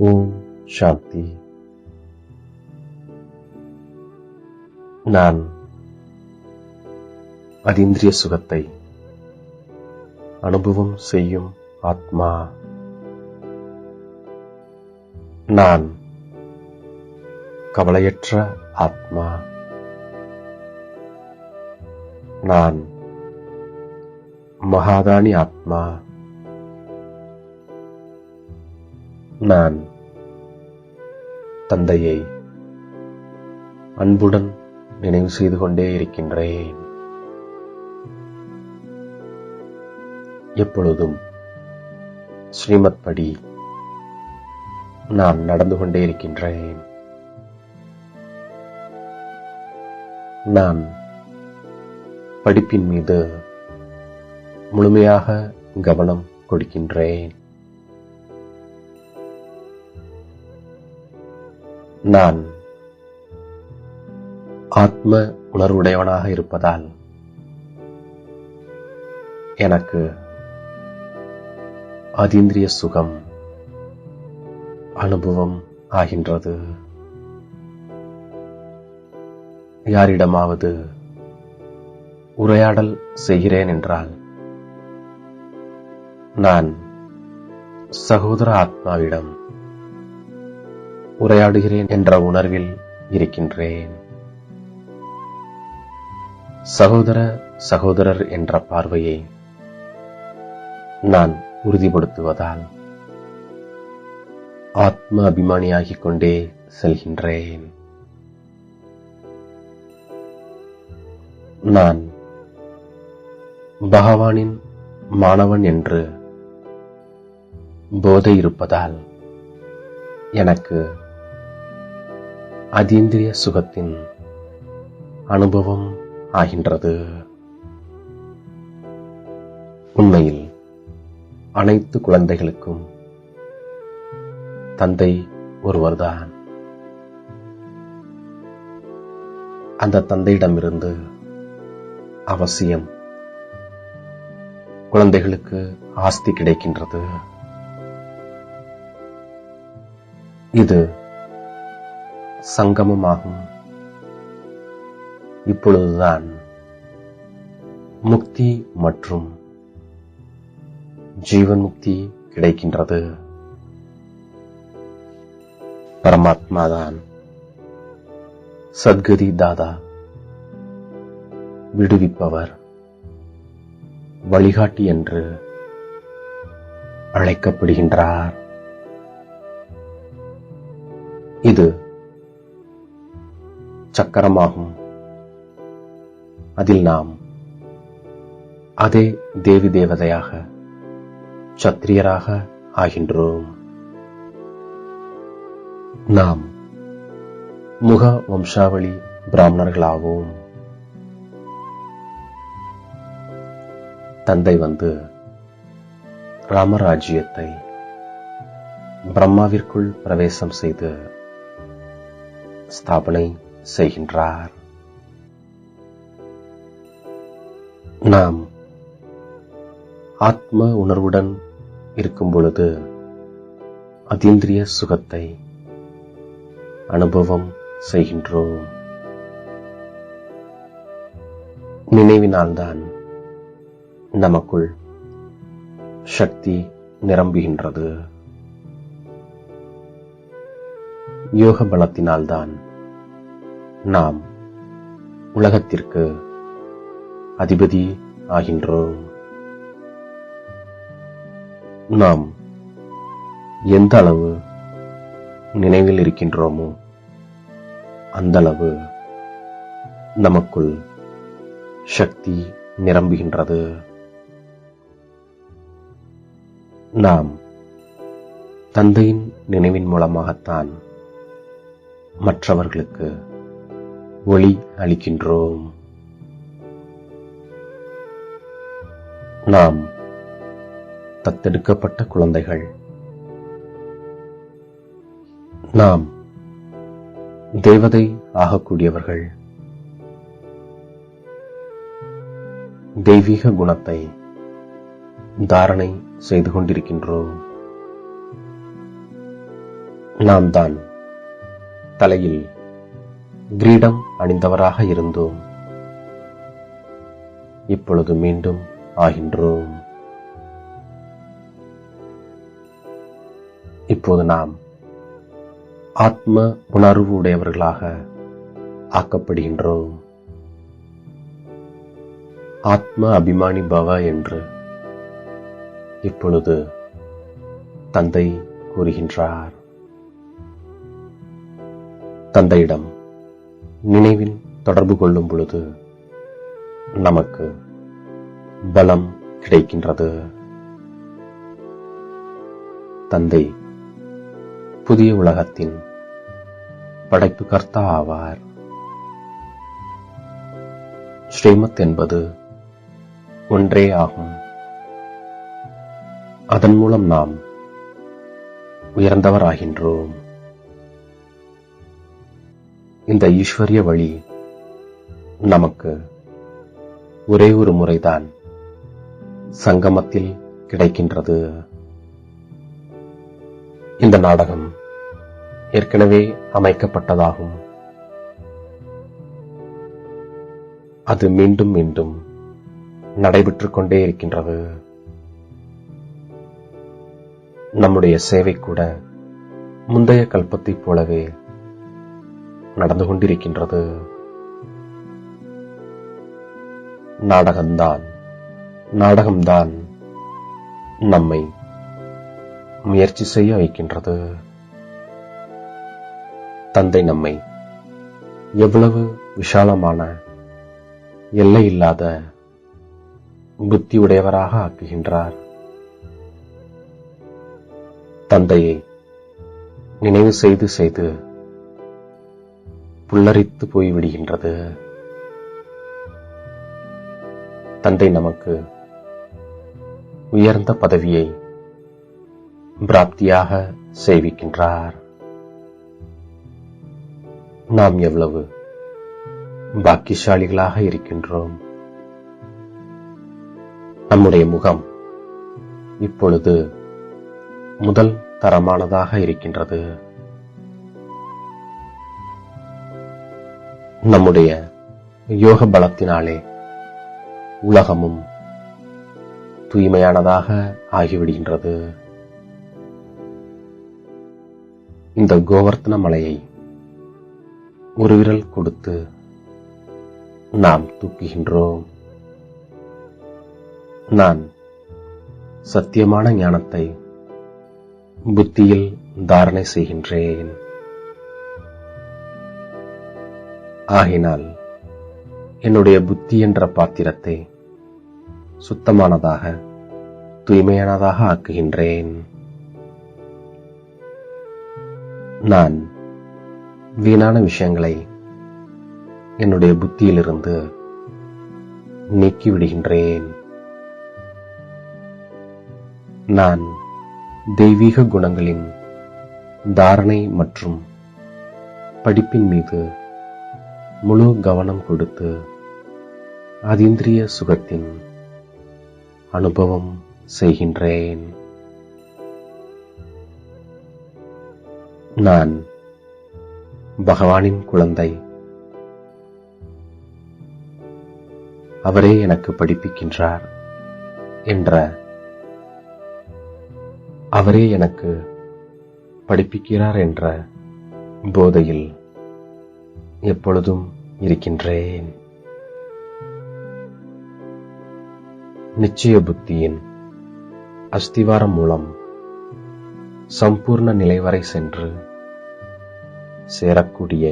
ஓம் சாந்தி நான் அதீந்திரிய சுகத்தை அனுபவம் செய்யும் ஆத்மா நான் கவலையற்ற ஆத்மா நான் மகாதானி ஆத்மா நான் தந்தையை அன்புடன் நினைவு செய்து கொண்டே இருக்கின்றேன். எப்பொழுதும் ஸ்ரீமத் படி நான் நடந்து கொண்டே இருக்கின்றேன். நான் படிப்பின் மீது முழுமையாக கவனம் கொடுக்கின்றேன். நான் ஆத்ம உணர்வுடையவனாக இருப்பதால் எனக்கு அதீந்திரிய சுகம் அனுபவம் ஆகின்றது. யாரிடமாவது உரையாடல் செய்கிறேன் என்றால் நான் சகோதர ஆத்மாவிடம் உரையாடுகிறேன் என்ற உணர்வில் இருக்கின்றேன். சகோதர சகோதரர் என்ற பார்வையை நான் உறுதிப்படுத்துவதால் ஆத்ம அபிமானியாகிக் கொண்டே செல்கின்றேன். நான் பகவானின் மாணவன் என்று போதை இருப்பதால் எனக்கு அதீந்திரிய சுகத்தின் அனுபவம் ஆகின்றது. உண்மையில் அனைத்து குழந்தைகளுக்கும் தந்தை ஒருவர்தான். அந்த தந்தையிடமிருந்து அவசியம் குழந்தைகளுக்கு ஆஸ்தி கிடைக்கின்றது. இது சங்கமமாகும். இப்பொழுதுதான் முக்தி மற்றும் ஜீவன் முக்தி கிடைக்கின்றது. பரமாத்மாதான் சத்கதி தாதா விடுவிப்பவர் வழிகாட்டி என்று அழைக்கப்படுகின்றார். இது சக்கரமாகும். அதில் நாம் அதே தேவி தேவதையாக சத்திரியராக ஆகின்றோம். நாம் முக வம்சாவளி பிராமணர்களாவோம். தந்தை வந்து ராமராஜ்யத்தை பிரம்மாவிற்குள் பிரவேசம் செய்து ஸ்தாபனை செய்கின்றார். நாம் ஆத்ம உணர்வுடன் இருக்கும் பொழுது அதீந்திரிய சுகத்தை அனுபவம் செய்கின்றோம். நினைவினால்தான் நமக்குள் சக்தி நிரம்புகின்றது. யோக பலத்தினால்தான் நாம் உலகத்திற்கு அதிபதி ஆகின்றோம். நாம் எந்த அளவு நினைவில் இருக்கின்றோமோ அந்த அளவு நமக்குள் சக்தி நிரம்புகின்றது. நாம் தந்தையின் நினைவின் மூலமாகத்தான் மற்றவர்களுக்கு ஒளி அளிக்கின்றோம். நாம் தத்தெடுக்கப்பட்ட குழந்தைகள். நாம் தேவதை ஆகக்கூடியவர்கள். தெய்வீக குணத்தை தாரணை செய்து கொண்டிருக்கின்றோம். நாம் தான் தலையில் கிரீடம் அணிந்தவராக இருந்தோம். இப்பொழுது மீண்டும் ஆகின்றோம். இப்போது நாம் ஆத்ம உணர்வு உடையவர்களாக ஆக்கப்படுகின்றோம். ஆத்ம அபிமானி பவ என்று இப்பொழுது தந்தை கூறுகின்றார். தந்தையிடம் நினைவில் தொடர்பு கொள்ளும் பொழுது நமக்கு பலம் கிடைக்கின்றது. தந்தை புதிய உலகத்தின் படைப்பு கர்த்தா ஆவார். ஸ்ரீமத் என்பது ஒன்றே ஆகும். அதன் மூலம் நாம் உயர்ந்தவராகின்றோம். இந்த ஈஸ்வரிய வழி நமக்கு ஒரே ஒரு முறைதான் சங்கமத்தில் கிடைக்கின்றது. இந்த நாடகம் ஏற்கனவே அமைக்கப்பட்டதாகும். அது மீண்டும் மீண்டும் நடைபெற்றுக் கொண்டே இருக்கின்றது. நம்முடைய சேவை கூட முந்தைய கல்பத்தைப் போலவே நடந்து கொண்டிருக்கின்றது நாடகம்தான் நாடகம்தான் நம்மை முயற்சி செய்ய வைக்கின்றது. தந்தை நம்மை எவ்வளவு விஷாலமான எல்லை இல்லாத புத்தி உடையவராக ஆக்குகின்றார். தந்தையை நினைவு செய்து செய்து புல்லரித்து போய்விடுகின்றது. தந்தை நமக்கு உயர்ந்த பதவியை பிராப்தியாக சேவிக்கின்றார். நாம் எவ்வளவு பாக்கியசாலிகளாக இருக்கின்றோம். நம்முடைய முகம் இப்பொழுது முதல் தரமானதாக இருக்கின்றது. நம்முடைய யோக பலத்தினாலே உலகமும் தூய்மையானதாக ஆகிவிடுகின்றது. இந்த கோவர்த்தன மலையை ஒரு விரல் கொடுத்து நாம் தூக்குகின்றோம். நான் சத்தியமான ஞானத்தை புத்தியில் தாரணை செய்கின்றேன். ஆகினால் என்னுடைய புத்தி என்ற பாத்திரத்தை சுத்தமானதாக தூய்மையானதாக ஆக்குகின்றேன். நான் வீணான விஷயங்களை என்னுடைய புத்தியிலிருந்து நீக்கிவிடுகின்றேன். நான் தெய்வீக குணங்களின் தாரணை மற்றும் படிப்பின் மீது முழு கவனம் கொடுத்து அதீந்திரிய சுகத்தின் அனுபவம் செய்கின்றேன். நான் பகவானின் குழந்தை. அவரே எனக்கு படிப்பிக்கின்றார் என்ற அவரே எனக்கு படிப்பிக்கிறார் என்ற போதையில் எப்பொழுதும் இருக்கின்றேன். நிச்சய புத்தியின் அஸ்திவாரம் மூலம் சம்பூர்ண நிலை வரை சென்று சேரக்கூடிய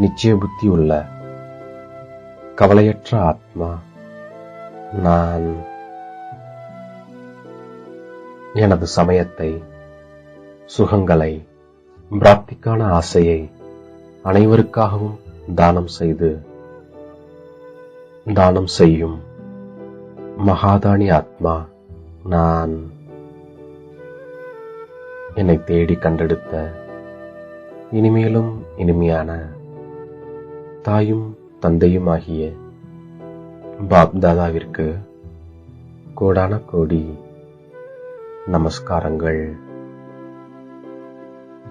நிச்சய புத்தி உள்ள கவலையற்ற ஆத்மா நான் எனது சமயத்தை சுகங்களை பிராப்திக்கான ஆசையை அனைவருக்காகவும் தானம் செய்து தானம் செய்யும் மகாதானி ஆத்மா நான் என்னை தேடி கண்டெடுத்த இனிமேலும் இனிமையான தாயும் தந்தையுமாகிய பாப் தாதாவிற்கு கோடான கோடி நமஸ்காரங்கள்.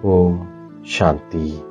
ஓம் சாந்தி.